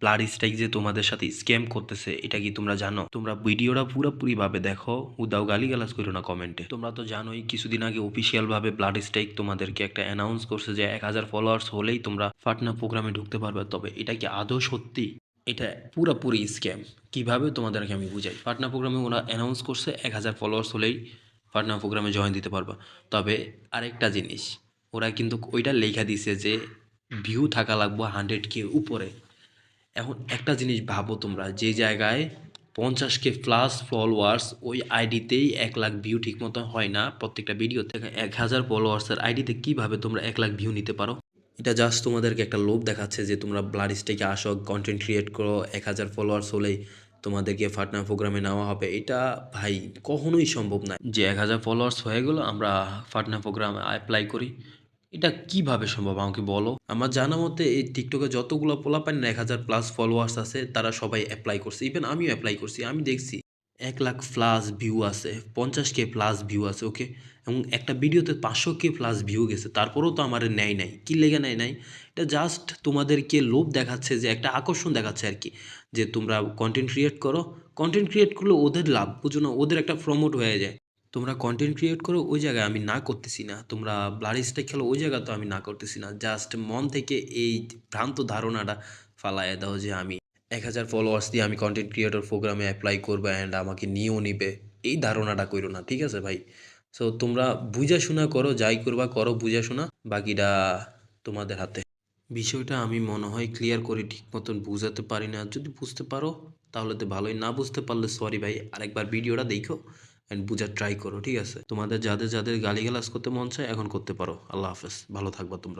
Blood strike যে তোমাদের সাথে স্ক্যাম করতেছে, এটা কি তোমরা জানো? তোমরা ভিডিওটা পুরোপুরি ভাবে দেখো, উদাও গালি গালাজ করো না কমেন্টে। তোমরা তো জানোই, কিছুদিন আগে অফিসিয়াল ভাবে ব্লাড স্ট্রাইক তোমাদেরকে একটা অ্যানাউন্স করছে যে এক হাজার ফলোয়ার্স হলেই তোমরা ফাটনা প্রোগ্রামে ঢুকতে পারবে। তবে এটা কি আদৌ সত্যি? এটা পুরোপুরি স্ক্যাম কীভাবে তোমাদেরকে আমি বুঝাই? পাটনা প্রোগ্রামে ওরা অ্যানাউন্স করছে, এক হাজার ফলোয়ার্স হলেই পাটনা প্রোগ্রামে জয়েন দিতে পারবা। তবে আরেকটা জিনিস, ওরা কিন্তু ওইটা লেখা দিছে যে ভিউ থাকা লাগবো হান্ড্রেড কে উপরে। এখন একটা জিনিস ভাবো তোমরা, যে জায়গায় পঞ্চাশ কে প্লাস ফলোয়ার্স ওই আইডিতেই এক লাখ ভিউ ঠিক মতো হয় না, প্রত্যেকটা ভিডিও থেকে এক হাজার ফলোয়ার্সের আইডিতে কীভাবে তোমরা এক লাখ ভিউ নিতে পারো? এটা জাস্ট তোমাদেরকে একটা লোভ দেখাচ্ছে যে তোমরা ব্লাড স্টেকে আসো কন্টেন্ট ক্রিয়েট করো, এক হাজার ফলোয়ার্স হলেই তোমাদেরকে ফাটনা প্রোগ্রামে নেওয়া হবে। এটা ভাই কখনোই সম্ভব না। যে এক হাজার ফলোয়ার্স হয়ে গেলো, আমরা ফাটনা প্রোগ্রামে অ্যাপ্লাই করি। এটা কীভাবে সম্ভব আমাকে বলো? আমার জানা মতে এই টিকটকে যতগুলো পোলাপান এক হাজার প্লাস ফলোয়ার্স আছে, তারা সবাই অ্যাপ্লাই করছে। ইভেন আমিও অ্যাপ্লাই করছি, আমি দেখছি। এক লাখ প্লাস ভিউ আছে, পঞ্চাশ কে প্লাস ভিউ আছে ওকে এবং একটা ভিডিওতে পাঁচশো কে প্লাস ভিউ গেছে, তারপরেও তো আমার নেয় নাই। কি লেগে নেয় নাই? এটা জাস্ট তোমাদেরকে লোভ দেখাচ্ছে, যে একটা আকর্ষণ দেখাচ্ছে আর কি, যে তোমরা কন্টেন্ট ক্রিয়েট করো। কন্টেন্ট ক্রিয়েট করলে ওদের লাভ, বুঝো না, ওদের একটা প্রমোট হয়ে যায়। তোমরা কন্টেন্ট ক্রিয়েট করো, ওই জায়গায় আমি না করতেছি না। তোমরা ব্লাড স্টেক খেলো, ওই জায়গা তো আমি না করতেছি না। জাস্ট মন থেকে এই ভ্রান্ত ধারণাটা ফালায় দাও যে আমি এক হাজার ফলোয়ার্স দিয়ে আমি কন্টেন্ট ক্রিয়েটর প্রোগ্রামে অ্যাপ্লাই করব অ্যান্ড আমাকে নিয়েও নিবে। এই ধারণাটা করো না, ঠিক আছে ভাই? সো তোমরা বুঝাশোনা করো, যাই করবা করো, বুঝাশোনা। বাকিটা তোমাদের হাতে। বিষয়টা আমি মনে হয় ক্লিয়ার করে ঠিক মতন বুঝাতে পারি না। যদি বুঝতে পারো, তাহলে তো ভালোই। না বুঝতে পারলে সরি ভাই, আরেকবার ভিডিওটা দেখো। অ্যান্ড বুঝার ট্রাই করো, ঠিক আছে? তোমাদের যাদের যাদের গালিগালাজ করতে মন চায়, এখন করতে পারো। আল্লাহ হাফেজ। ভালো থাকবা তোমরা।